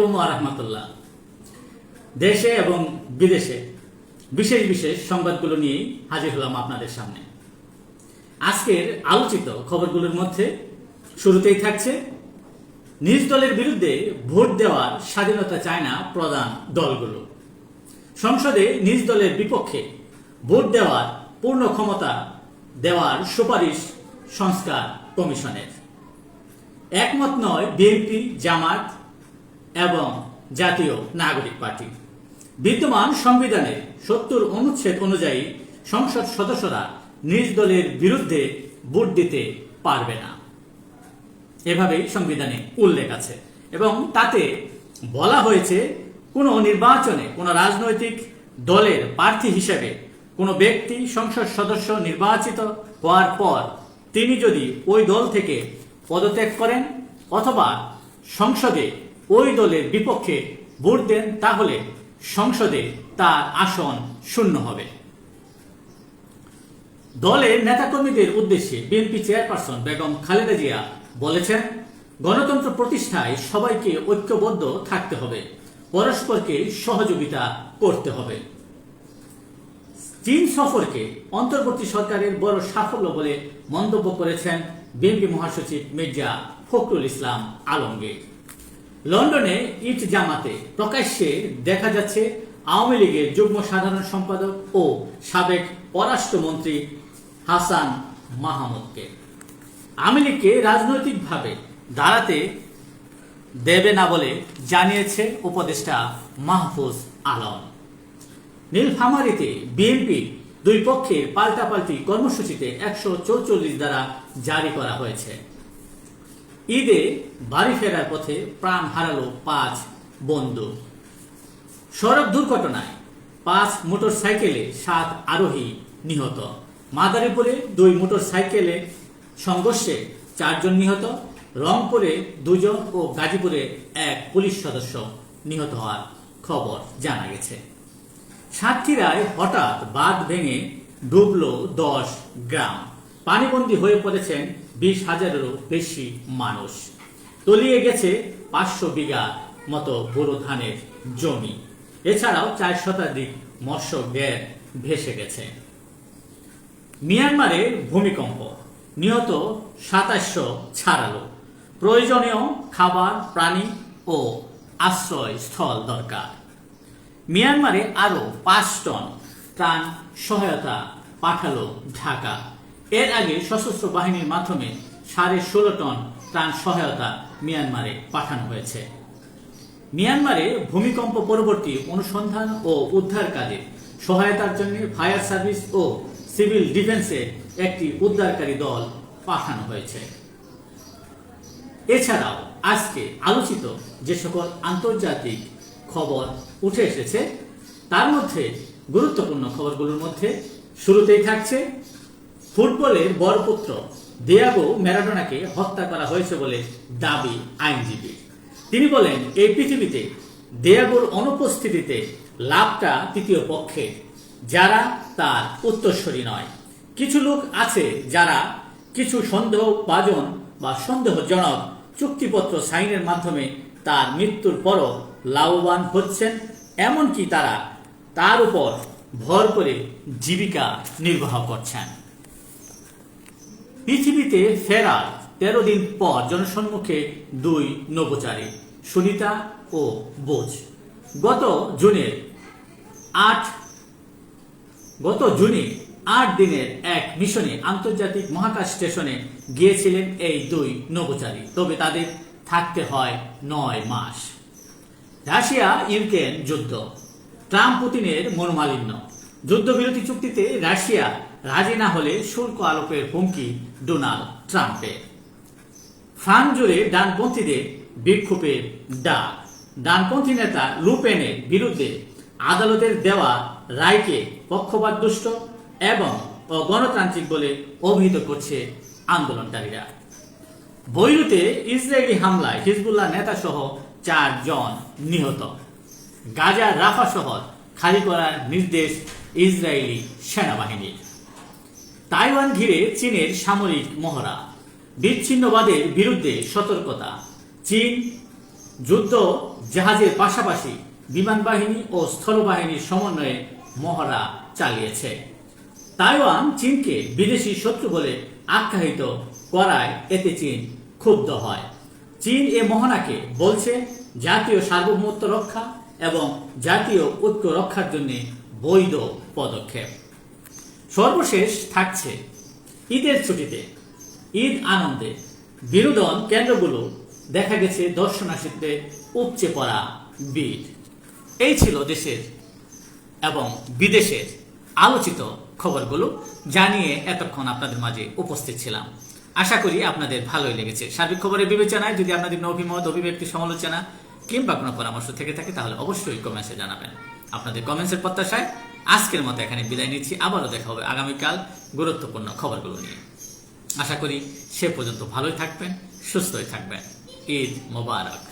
আলাইকুম আরহামতুল্লাহ দেশে এবং বিদেশে বিশেষ বিশেষ সংবাদগুলো নিয়েই হাজির হলাম আপনাদের সামনে। আজকের আলোচিত খবরগুলোর মধ্যে শুরুতেই থাকছে, নিজ দলের বিরুদ্ধে ভোট দেওয়ার স্বাধীনতা চায় না প্রধান দলগুলো। সংসদে নিজ দলের বিপক্ষে ভোট দেওয়ার পূর্ণ ক্ষমতা দেওয়ার সুপারিশ সংস্কার কমিশনের। একমত নয় বিএনপি, জামাত এবং জাতীয় নাগরিক পার্টি। বিদ্যমান সংবিধানের সত্তর অনুচ্ছেদ অনুযায়ী সংসদ সদস্যরা নিজ দলের বিরুদ্ধে ভোট দিতে পারবে না। এভাবেই সংবিধানে উল্লেখ আছে এবং তাতে বলা হয়েছে, কোনো নির্বাচনে কোনো রাজনৈতিক দলের প্রার্থী হিসেবে কোনো ব্যক্তি সংসদ সদস্য নির্বাচিত হওয়ার পর তিনি যদি ওই দল থেকে পদত্যাগ করেন অথবা সংসদে ওই দলের বিপক্ষে ভোট দেন তাহলে সংসদে তার আসন শূন্য হবে। দলের নেতাকর্মীদের উদ্দেশ্যে বিএনপি চেয়ারপারসন বেগম খালেদা জিয়া বলেছেন, গণতন্ত্র প্রতিষ্ঠায় সবাইকে ঐক্যবদ্ধ থাকতে হবে, পরস্পরকে সহযোগিতা করতে হবে। চীন সফরকে অন্তর্বর্তী সরকারের বড় সাফল্য বলে মন্তব্য করেছেন বিএনপি মহাসচিব মির্জা ফখরুল ইসলাম আলমগীর। লন্ডনে ইট জামাতে প্রকাশ্যে দেখা যাচ্ছে আওয়ামী লীগের যুগ্ম সাধারণ সম্পাদক ও সাবেক পররাষ্ট্রমন্ত্রী হাসান মাহমুদকে। আওয়ামী লীগকে রাজনৈতিকভাবে দাঁড়াতে দেবে না বলে জানিয়েছে উপদেষ্টা মাহফুজ আলম। নীলফামারীতে বিএনপি দুই পক্ষের পাল্টাপাল্টি কর্মসূচিতে একশো চৌচল্লিশ দ্বারা জারি করা হয়েছে। ঈদে বাড়ি ফেরার পথে প্রাণ হারালো পাঁচ বন্ধু। সড়ক দুর্ঘটনায় পাঁচ মোটর সাইকেলে সাত আরোহী নিহত। মাদারীপুরে দুই মোটর সাইকেলে সংঘর্ষে চারজন নিহত। রংপুরে দুজন ও গাজীপুরে এক পুলিশ সদস্য নিহত হওয়ার খবর জানা গেছে। সাতক্ষীরায় হঠাৎ বাঁধ ভেঙে ডুবল দশ গ্রাম। পানিবন্দী হয়ে পড়েছেন বিশ হাজারেরও বেশি মানুষ। তলিয়ে গেছে পাঁচশো বিঘা মতো বোরো ধানের জমি। এছাড়াও চার শতাধিক মৎস্য গ্যার ভেসে গেছে। মিয়ানমারে ভূমিকম্প, নিহত সাতাশশো ছাড়ালো। প্রয়োজনীয় খাবার, প্রাণী ও আশ্রয় স্থল দরকার। মিয়ানমারে আরও পাঁচ টন ত্রাণ সহায়তা পাঠালো ঢাকা। এর আগে সশস্ত্র বাহিনীর মাধ্যমে সাড়ে ষোলো টন ত্রাণ সহায়তা মিয়ানমারে পাঠানো হয়েছে। মিয়ানমারে ভূমিকম্প পরবর্তী অনুসন্ধান ও উদ্ধার কাজে সহায়তার জন্য ফায়ার সার্ভিস ও সিভিল ডিফেন্সের একটি উদ্ধারকারী দল পাঠানো হয়েছে। এছাড়াও আজকে আলোচিত যে সকল আন্তর্জাতিক খবর উঠে এসেছে, তার মধ্যে গুরুত্বপূর্ণ খবরগুলোর মধ্যে শুরুতেই থাকছে ফুটবলের বরপুত্র দিয়াগো ম্যারাডোনাকে হত্যা করা হয়েছে বলে দাবি আইনজীবী। তিনি বলেন, এই পৃথিবীতে দেয়াগোর অনুপস্থিতিতে লাভটা তৃতীয় পক্ষে। যারা তার উত্তরস্বরী নয়। কিছু লোক আছে যারা কিছু সন্দেহভাজন বা সন্দেহজনক চুক্তিপত্র সাইনের মাধ্যমে তার মৃত্যুর পরও লাভবান হচ্ছেন, এমনকি তারা তার উপর ভর করে জীবিকা নির্বাহ করছেন। পৃথিবীতে ফেরার তেরো দিন পর জনসম্মুখে দুই নবচারী সুনিতা ও বোঝ গত জুনের আট গত জুনে আট দিনের এক মিশনে আন্তর্জাতিক মহাকাশ স্টেশনে গিয়েছিলেন এই দুই নবচারী তবে তাদের থাকতে হয় নয় মাস। রাশিয়া ইউক্রেন যুদ্ধ। ট্রাম্প পুতিনের মনোমালিন্য। যুদ্ধবিরতি চুক্তিতে রাশিয়া রাজি না হলে শুল্ক আরোপের হুমকি ডোনাল্ড ট্রাম্পের। ফ্রান্স জুড়ে ডানপন্থীদের বিক্ষোভের ডাক। ডানপন্থী নেতা লুপেনের বিরুদ্ধে আদালতের দেওয়া রায়কে পক্ষপাতদুষ্ট এবং অগণতান্ত্রিক বলে অভিহিত করছে আন্দোলনকারীরা। বৈরুতে ইসরায়েলি হামলায় হিজবুল্লাহ নেতা সহ চারজন নিহত। গাজার রাফা শহর খালি করার নির্দেশ ইসরায়েলি সেনাবাহিনীর তাইওয়ান ঘিরে চীনের সামরিক মহড়া। বিচ্ছিন্নবাদের বিরুদ্ধে সতর্কতা। চীন যুদ্ধ জাহাজের পাশাপাশি বিমান বাহিনী ও স্থলবাহিনীর সমন্বয়ে মহড়া চালিয়েছে। তাইওয়ান চীনকে বিদেশি শত্রু বলে আখ্যায়িত করায় এতে চীন ক্ষুব্ধ হয়। চীন এ মহড়াকে বলছে জাতীয় সার্বভৌমত্ব রক্ষা এবং জাতীয় ঐক্য রক্ষার জন্য বৈধ পদক্ষেপ। সর্বশেষ থাকছে ঈদের ছুটিতে। ঈদ আনন্দে বিনোদন কেন্দ্রগুলো দেখা গেছে দর্শনার্থীদের উপচে পড়া ভিড়। এই ছিল দেশের এবং বিদেশের আলোচিত খবরগুলো জানিয়ে এতক্ষণ আপনাদের মাঝে উপস্থিত ছিলাম। আশা করি আপনাদের ভালোই লেগেছে। সার্বিক খবরের বিবেচনায় যদি আপনাদের অভিমত, অভিব্যক্তি, সমালোচনা কিংবা কোনো পরামর্শ থেকে থাকে, তাহলে অবশ্যই কমেন্টসে জানাবেন। আপনাদের কমেন্টসের প্রত্যাশায় আজকের মতো এখানে বিদায় নিচ্ছি। আবারও দেখা হবে আগামীকাল গুরুত্বপূর্ণ খবরগুলো নিয়ে। আশা করি সে পর্যন্ত ভালোই থাকবেন, সুস্থই থাকবেন। ঈদ মোবারক।